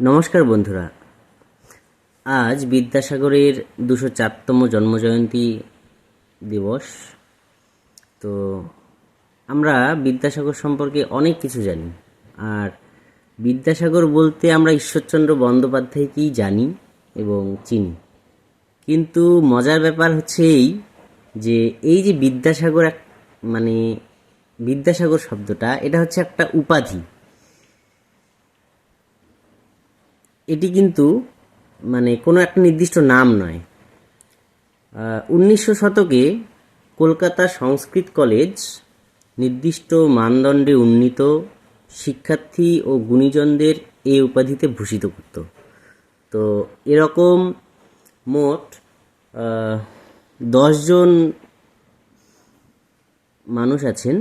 নমস্কার বন্ধুরা। আজ বিদ্যাসাগরের দুশো চারতম জন্মজয়ন্তী দিবস। তো আমরা বিদ্যাসাগর সম্পর্কে অনেক কিছু জানি। আর বিদ্যাসাগর বলতে আমরা ঈশ্বরচন্দ্র বন্দ্যোপাধ্যায়কেই জানি এবং চিনি। কিন্তু মজার ব্যাপার হচ্ছে এই যে এই যে বিদ্যাসাগর এক মানে বিদ্যাসাগর শব্দটা, এটা হচ্ছে একটা উপাধি। এটি কিন্তু মানে কোনো একটা নির্দিষ্ট নাম নয়। উনিশশো শতকে কলকাতা সংস্কৃত কলেজ নির্দিষ্ট মানদণ্ডে উন্নীত শিক্ষার্থী ও গুণীজনদের এই উপাধিতে ভূষিত করত। তো এরকম মোট দশজন মানুষ আছেন,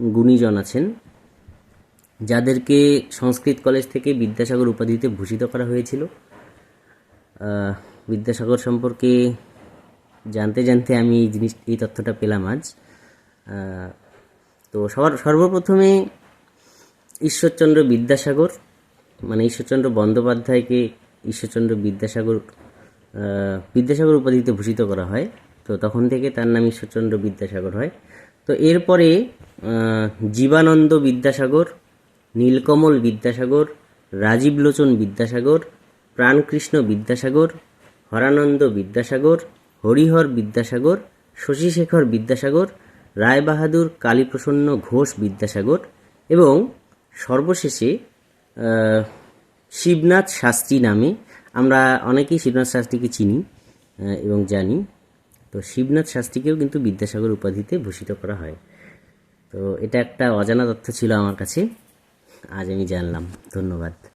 গুণীজন আছেন। যাদেরকে সংস্কৃত কলেজ থেকে বিদ্যাসাগর উপাধিতে ভূষিত করা হয়েছিল বিদ্যাসাগর সম্পর্কে জানতে জানতে আমি এই জিনিস, এই তথ্যটা পেলাম আজ। তো সবার, সর্বপ্রথমে ঈশ্বরচন্দ্র বিদ্যাসাগর মানে ঈশ্বরচন্দ্র বন্দ্যোপাধ্যায়কে ঈশ্বরচন্দ্র বিদ্যাসাগর বিদ্যাসাগর উপাধিতে ভূষিত করা হয়। তো তখন থেকে তার নাম ঈশ্বরচন্দ্র বিদ্যাসাগর হয়। তো এরপরে জীবানন্দ বিদ্যাসাগর নীলকমল বিদ্যাসাগর রাজীবলোচন বিদ্যাসাগর, প্রাণকৃষ্ণ বিদ্যাসাগর, হরানন্দ বিদ্যাসাগর, হরিহর বিদ্যাসাগর, শশীশেখর বিদ্যাসাগর, রায়বাহাদুর কালীপ্রসন্ন ঘোষ বিদ্যাসাগর এবং সর্বশেষে শিবনাথ শাস্ত্রী নামে, আমরা অনেকেই শিবনাথ শাস্ত্রীকে চিনি এবং জানি। তো শিবনাথ শাস্ত্রীকেও কিন্তু বিদ্যাসাগর উপাধিতে ভূষিত করা হয়। তো এটা একটা অজানা তথ্য ছিল আমার কাছে। আজ আমি জানলাম ধন্যবাদ।